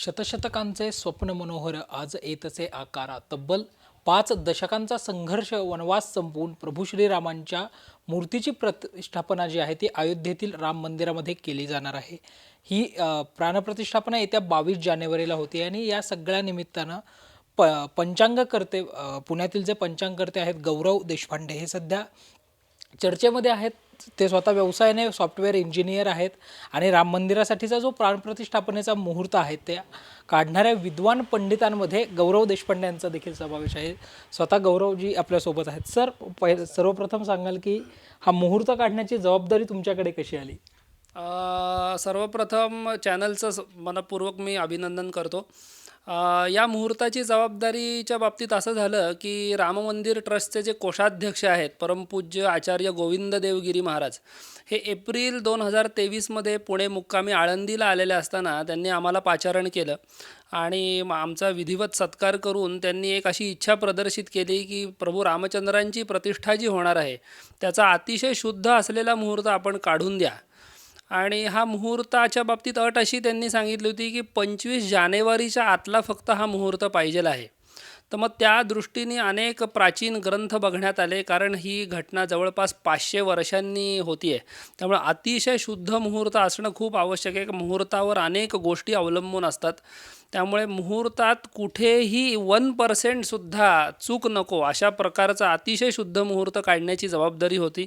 शतशतकांचे स्वप्न मनोहर आज येतचे आकारा तब्बल पाच दशकांचा संघर्ष वनवास संपवून प्रभू श्रीरामांच्या मूर्तीची प्रतिष्ठापना जी आहे ती अयोध्येतील राम मंदिरामध्ये केली जाणार आहे. ही प्राणप्रतिष्ठापना येत्या बावीस जानेवारीला होती आणि या सगळ्या निमित्तानं प पंचांगकर्ते पुण्यातील जे पंचांगकर्ते आहेत गौरव देशपांडे हे सध्या चर्चेमध्ये आहेत. ते स्वतः व्यवसायाने सॉफ्टवेअर इंजिनियर आहेत आणि राम मंदिरासाठीचा जो प्राणप्रतिष्ठापनेचा मुहूर्त आहे त्या काढणाऱ्या विद्वान पंडितांमध्ये गौरव देशपांडे यांचा देखील समावेश आहे. स्वतः गौरवजी आपल्यासोबत आहेत. सर पहि सर्वप्रथम सांगाल की हा मुहूर्त काढण्याची जबाबदारी तुमच्याकडे कशी आली? सर्वप्रथम चॅनलचं स- मनपूर्वक मी अभिनंदन करतो. या मुहूर्ताची जबाबदारीच्या बाबतीत असं झालं की राम मंदिर ट्रस्टचे जे कोषाध्यक्ष आहेत परमपूज्य आचार्य गोविंद देवगिरी महाराज हे एप्रिल दोन हजार तेवीसमध्ये पुणे मुक्कामी आळंदीला आलेले असताना त्यांनी आम्हाला पाचारण केलं. आणि आमचा विधिवत सत्कार करून त्यांनी एक अशी इच्छा प्रदर्शित केली की प्रभू रामचंद्रांची प्रतिष्ठा जी होणार आहे त्याचा अतिशय शुद्ध असलेला मुहूर्त आपण काढून द्या. आणि हा मुहूर्ताच्या बाबतीत अट अशी त्यांनी सांगितली होती की पंचवीस जानेवारीच्या आतला फक्त हा मुहूर्त पाहिजेल आहे. तर मग त्या दृष्टीने अनेक प्राचीन ग्रंथ बघण्यात आले कारण ही घटना जवळपास पाचशे वर्षांनी होती आहे त्यामुळे अतिशय शुद्ध मुहूर्त असणं खूप आवश्यक आहे. मुहूर्तावर अनेक गोष्टी अवलंबून असतात. त्यामुळे मुहूर्तात कुठेही वन पर्सेंटसुद्धा चूक नको अशा प्रकारचा अतिशय शुद्ध मुहूर्त काढण्याची जबाबदारी होती.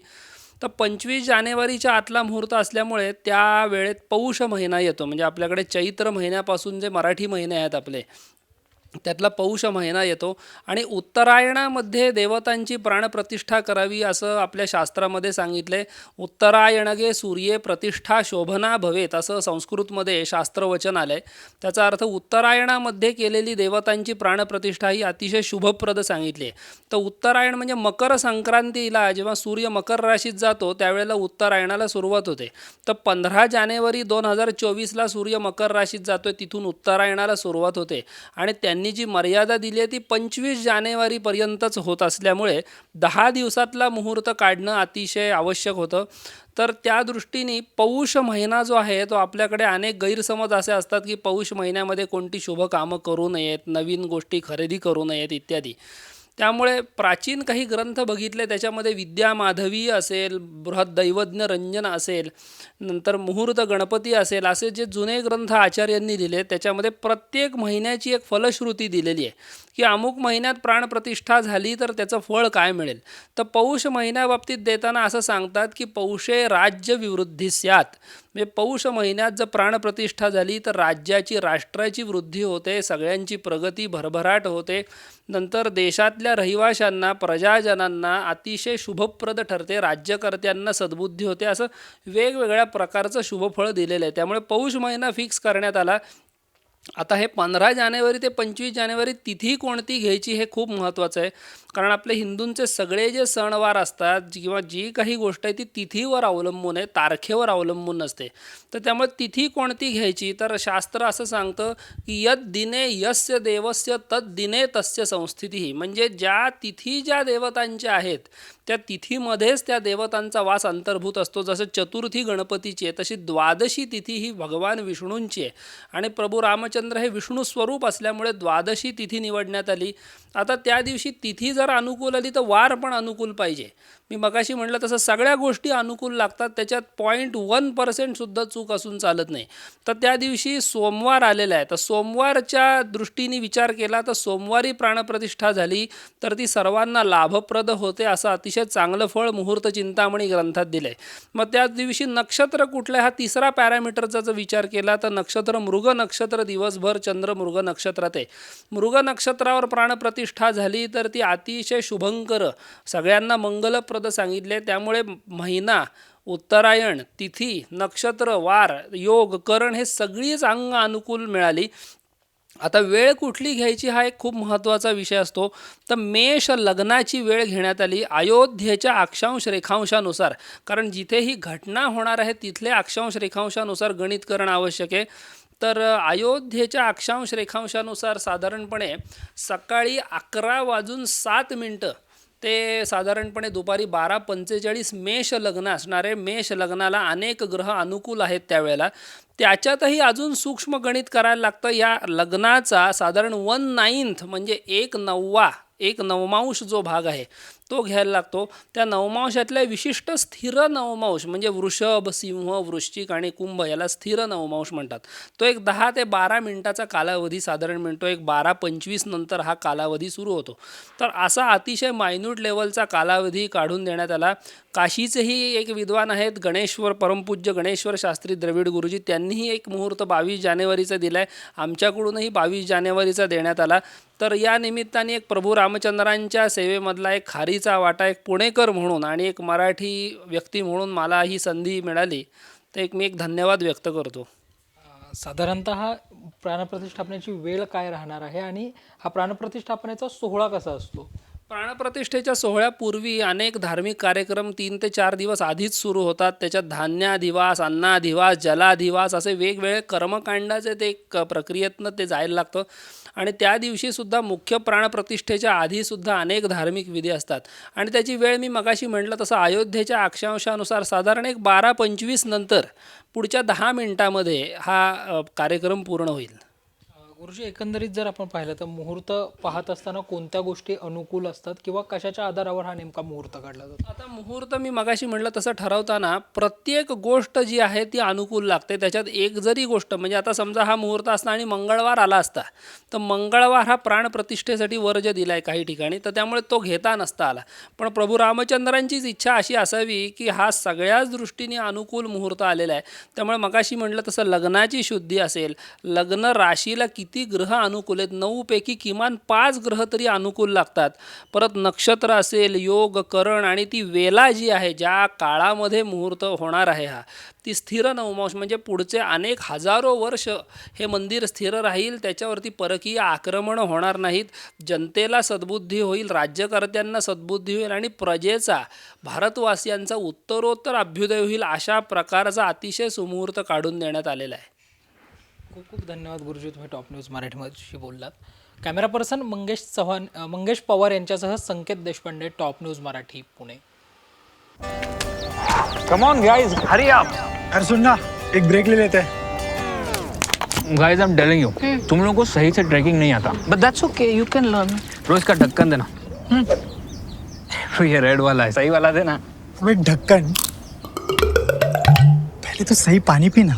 तर पंचवीस जानेवारीच्या आतला मुहूर्त असल्यामुळे त्या वेळेत पौष महिना येतो. म्हणजे आपल्याकडे चैत्र महिन्यापासून जे मराठी महिने आहेत आपले त्यातला पौष महिना येतो. आणि उत्तरायणामध्ये देवतांची प्राणप्रतिष्ठा करावी असं आपल्या शास्त्रामध्ये सांगितलं आहे उत्तरायणगे सूर्ये प्रतिष्ठा शोभना भवेत असं संस्कृतमध्ये शास्त्रवचन आलं आहे त्याचा अर्थ उत्तरायणामध्ये केलेली देवतांची प्राणप्रतिष्ठा ही अतिशय शुभप्रद सांगितली आहे. तर उत्तरायण म्हणजे मकर संक्रांतीला जेव्हा सूर्य मकर राशीत जातो त्यावेळेला उत्तरायणाला सुरुवात होते. तर पंधरा जानेवारी दोन हजार चोवीसला सूर्य मकर राशीत जातो आहे तिथून उत्तरायणाला सुरुवात होते. आणि त्यांनी जी मर्यादा दिली आहे ती पंचवीस जानेवारीपर्यंतच होत असल्यामुळे दहा दिवसातला मुहूर्त काढणं अतिशय आवश्यक होतं. तर त्या दृष्टीने पौष महिना जो आहे तो आपल्याकडे अनेक गैरसमज असे असतात की पौष महिन्यामध्ये कोणती शुभ कामं करू नयेत नवीन गोष्टी खरेदी करू नयेत इत्यादी. त्यामुळे प्राचीन काही ग्रंथ बघितले त्याच्यामध्ये विद्या माधवी असेल बृहद दैवज्ञ रंजन असेल नंतर मुहूर्त गणपती असेल असे जे जुने ग्रंथ आचार्यांनी दिले त्याच्यामध्ये प्रत्येक महिन्याची एक फलश्रुती दिलेली आहे. की अमुक महिन्यात प्राणप्रतिष्ठा झाली तर त्याचं फळ काय मिळेल? तर पौष महिन्याबाबतीत देताना असं सांगतात की पौषे राज्य विवृद्धी स्यात. म्हणजे पौष महिन्यात जर प्राणप्रतिष्ठा झाली तर राज्याची राष्ट्राची वृद्धी होते सगळ्यांची प्रगती भरभराट होते. नंतर देशात देशातल्या रहिवाशांना प्रजाजनांना अतिशय शुभप्रद ठरते. राज्यकर्त्यांना सद्बुद्धी होते. असं वेगवेगळ्या प्रकारचं शुभफळ दिलेलं आहे. त्यामुळे पौष महिना फिक्स करण्यात आला. आता हे पंधरा जानेवारी ते पंचवीस जानेवारी तिथी कोणती घ्यायची हे खूप महत्त्वाचं आहे. कारण आपले हिंदूंचे सगळे जे सणवार असतात किंवा जी काही गोष्ट आहे ती तिथीवर अवलंबून आहे तारखेवर अवलंबून नसते. तर त्यामुळे तिथी कोणती घ्यायची? तर शास्त्र असं सांगतं की यद दिने यस्य देवस्य तद दिने तस्य संस्थिती. म्हणजे ज्या तिथी ज्या देवतांच्या आहेत त्या तिथीमध्येच त्या देवतांचा वास अंतर्भूत असतो. जसं चतुर्थी गणपतीची आहे तशी द्वादशी तिथी ही भगवान विष्णूंची आहे. आणि प्रभू राम रामचंद्र हे विष्णू स्वरूप असल्यामुळे द्वादशी तिथी निवडण्यात आली. आता त्या दिवशी तिथी जर अनुकूल आली तर वार पण अनुकूल पाहिजे. मी मगाशी म्हटलं तसं सगळ्या गोष्टी अनुकूल लागतात त्याच्यात पॉईंट वन पर्सेंटसुद्धा चूक असून चालत नाही. तर त्या दिवशी सोमवार आलेला आहे. तर सोमवारच्या दृष्टीने विचार केला तर सोमवारी प्राणप्रतिष्ठा झाली तर ती सर्वांना लाभप्रद होते असं अतिशय चांगलं फळ मुहूर्त चिंतामणी ग्रंथात दिलं आहे मग त्या दिवशी नक्षत्र कुठलं हा तिसरा पॅरामीटरचा जर विचार केला तर नक्षत्र मृग नक्षत्र दिवस दिवसभर चंद्र मृग नक्षत्रात आहे. मृग नक्षत्रावर प्राणप्रतिष्ठा झाली तर ती अतिशय शुभंकर. सगळ्यांना मंगलप्रद सांगितले. त्यामुळे महिना उत्तरायण तिथी नक्षत्र वार योग करण हे सगळीच अंग अनुकूल मिळाली. आता वेळ कुठली घ्यायची हा एक खूप महत्त्वाचा विषय असतो. तर मेष लग्नाची वेळ घेण्यात आली अयोध्येच्या अक्षांश रेखांशानुसार. कारण जिथे ही घटना होणार आहे तिथले अक्षांश रेखांशानुसार गणित करणं आवश्यक आहे. तर अयोध्येच्या अक्षांश रेखांशानुसार साधारणपणे सकाळी अकरा वाजून सात मिनटं ते साधारणपणे दुपारी बारा पंचेचाळीस मेष लग्न असणारे मेष लग्नाला अनेक ग्रह अनुकूल आहेत त्यावेळेला. त्याच्यातही अजून सूक्ष्म गणित करायला लागतं. या लग्नाचा साधारण वन नाईन्थ म्हणजे एक नववा एक नवमांश जो भाग आहे तो घ्यायला लागतो. त्या नवमांशातल्या विशिष्ट स्थिर नवमांश म्हणजे वृषभ सिंह वृश्चिक आणि कुंभ याला स्थिर नवमांश म्हणतात. तो एक दहा ते बारा मिनिटाचा कालावधी साधारण म्हणतो एक बारा पंचवीस नंतर हा कालावधी सुरू होतो. तर असा अतिशय मायन्यूट लेवलचा कालावधी काढून देण्यात आला. काशीचेही एक विद्वान आहेत गणेश्वर परमपूज्य गणेश्वर शास्त्री द्रविड गुरुजी त्यांनीही एक मुहूर्त बावीस जानेवारीचा दिला आहे आमच्याकडूनही बावीस जानेवारीचा देण्यात आला. तर या निमित्ताने एक प्रभू रामचंद्रांच्या सेवेमधला एक खारीच वाटा एक पुणेकर म्हणून आणि एक मराठी व्यक्ती म्हणून मला ही संधी मिळाली. तर एक मी एक धन्यवाद व्यक्त करतो. साधारणत प्राणप्रतिष्ठापनेची वेळ काय राहणार आहे आणि हा प्राणप्रतिष्ठापनेचा सोहळा कसा असतो? प्राणप्रतिष्ठेच्या सोहळ्यापूर्वी अनेक धार्मिक कार्यक्रम तीन ते चार दिवस आधीच सुरू होतात. त्याच्यात धान्याधिवास अन्नाधिवास जलाधिवास असे वेगवेगळे कर्मकांडाचे ते क प्रक्रियेतनं ते जायला लागतं. आणि त्या दिवशीसुद्धा मुख्य प्राणप्रतिष्ठेच्या आधीसुद्धा अनेक धार्मिक विधी असतात. आणि त्याची वेळ मी मगाशी म्हटलं तसं अयोध्येच्या अक्षांशानुसार साधारण एक बारा पंचवीस नंतर पुढच्या दहा मिनिटामध्ये हा कार्यक्रम पूर्ण होईल. गुरुजी एकंदरीत जर आपण पाहिलं तर मुहूर्त पाहत असताना कोणत्या गोष्टी अनुकूल असतात किंवा कशाच्या आधारावर हा नेमका मुहूर्त काढला जातो? आता मुहूर्त मी मगाशी म्हटलं तसं ठरवताना प्रत्येक गोष्ट जी आहे ती अनुकूल लागते. त्याच्यात एक जरी गोष्ट म्हणजे आता समजा हा मुहूर्त असता आणि मंगळवार आला असता तर मंगळवार हा प्राणप्रतिष्ठेसाठी वर्ज दिला आहे काही ठिकाणी तर त्यामुळे तो घेता नसता आला. पण प्रभू रामचंद्रांचीच इच्छा अशी असावी की हा सगळ्याच दृष्टीने अनुकूल मुहूर्त आलेला आहे. त्यामुळे मगाशी म्हटलं तसं लग्नाची शुद्धी असेल लग्न राशीला किती ग्रह अनुकूल आहेत? नऊपैकी किमान पाच ग्रह तरी अनुकूल लागतात. परत नक्षत्र असेल योग करण आणि ती वेला जी आहे ज्या काळामध्ये मुहूर्त होणार आहे हा ती स्थिर नवमांश म्हणजे पुढचे अनेक हजारो वर्ष हे मंदिर स्थिर राहील त्याच्यावरती परकीय आक्रमणं होणार नाहीत. जनतेला सद्बुद्धी होईल राज्यकर्त्यांना सद्बुद्धी होईल आणि प्रजेचा भारतवासियांचा उत्तरोत्तर अभ्युदय होईल अशा प्रकारचा अतिशय सुमुहूर्त काढून देण्यात आलेला आहे. खूप खूप धन्यवाद गुरुजी तुम्ही टॉप न्यूज मराठीमध्ये बोललात. कॅमेरा पर्सन मंगेश चव्हाण मंगेश पवार यांच्यासह Sanket Deshpande top news Marathi Pune. Come on guys Hari आप अरे सुन ना एक ब्रेक ले लेते. हैं guys I am telling you तुम लोगों को सही से ट्रैकिंग नहीं आता. But that's okay, you can learn. रोज का ढक्कन देना. ये रेड वाला है सही वाला देना. ढक्कन. पहले तो सही पानी पीना.